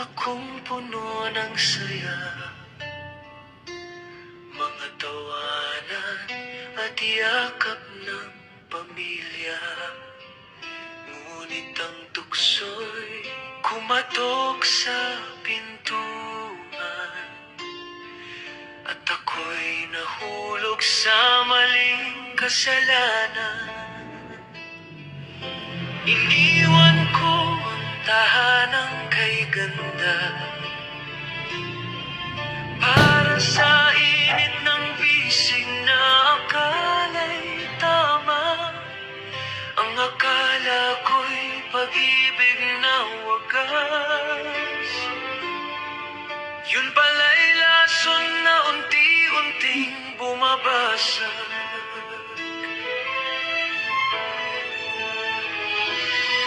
Akong puno ng saya. Mga at yakap ng pamilya. Ngunit ang tukso'y kumatok sa pintuan ako'y nahulog sa maling kasalanan. Iniwan ko ang tahanang kay ganda bumabasag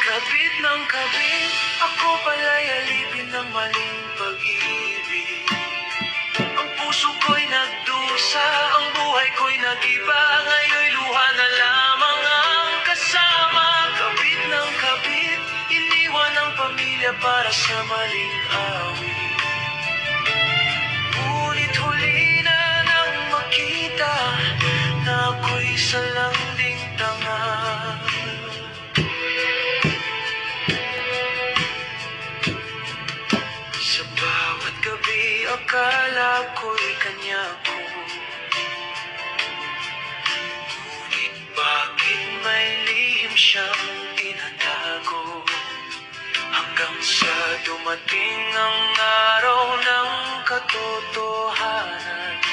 Kabit ng kabit, ako pala'y alipin ng maling pag-ibig. Ang puso ko'y nagdusa, ang buhay ko'y nag-iba Ngayon'y luha na lamang ang kasama. Kabit ng kabit, iniwan ang pamilya para sa maling awit ako'y salanding tanga Sa bawat gabi akala ko'y ko. Ngunit bakit may lihim siyang tinatago? Hanggang sa dumating ang araw ng katotohanan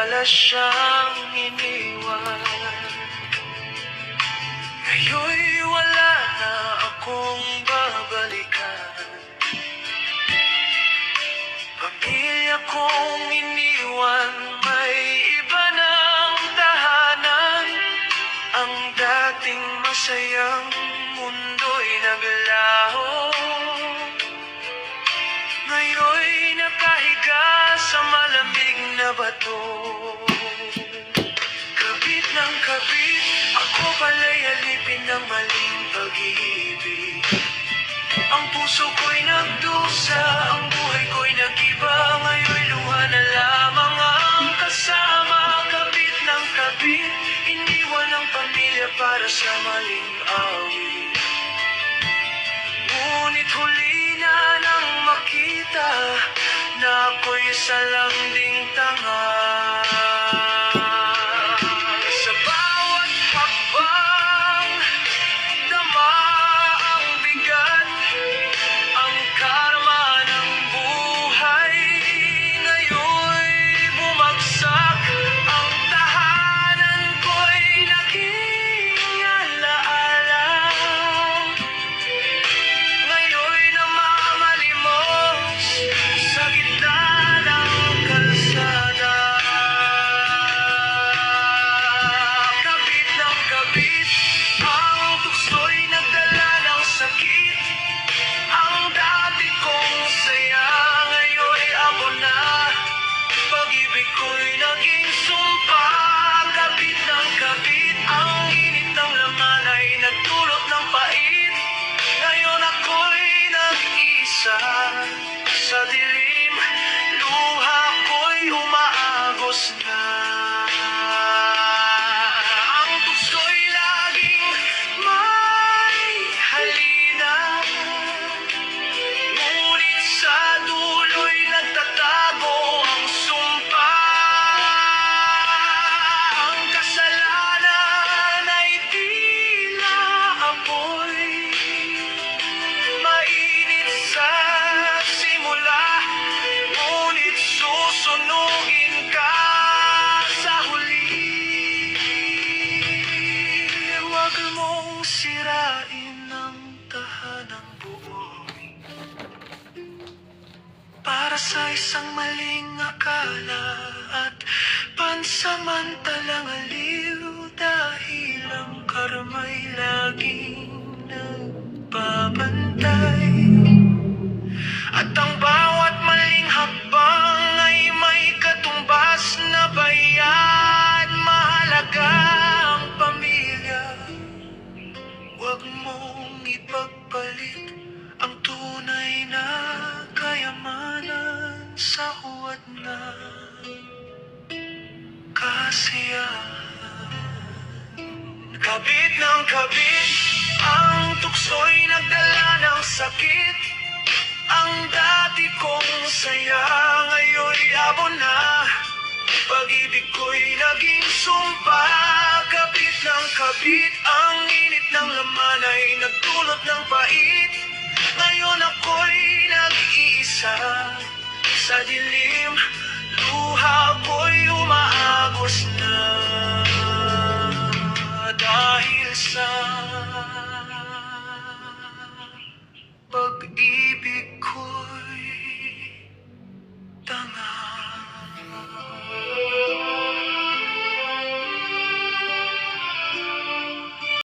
pala siyang iniwan. Ngayon'y wala na akong babalikan. Pamilya kong pag-ibig Ang puso ko'y nagdusa, ang buhay ko'y nag-iba. Ngayon'y luha na lamang ang kasama. Kabit ng kabit, iniwan ang pamilya para sa maling awit. Ngunit huli na nang makita na ako'y salanding tanga Luha ko'y umaagos na sa isang maling akala at pansamantalang aliw dahil ang karma'y laging nagpapantay at ang bawat maling habang ay may katumbas na bayan. Mahalaga ang pamilya. Wag mong ipagpalit ang tunay na Kabit ng kabit Ang tukso'y nagdala ng sakit. Ang dati kong saya Ngayon'y abo na. Pag-ibig ko'y naging sumpa. Kabit ng kabit Ang init ng laman ay nagdulot ng pait. Ngayon ako'y nag-iisa Sa dilim Luha ko'y umaagos na Dahil sa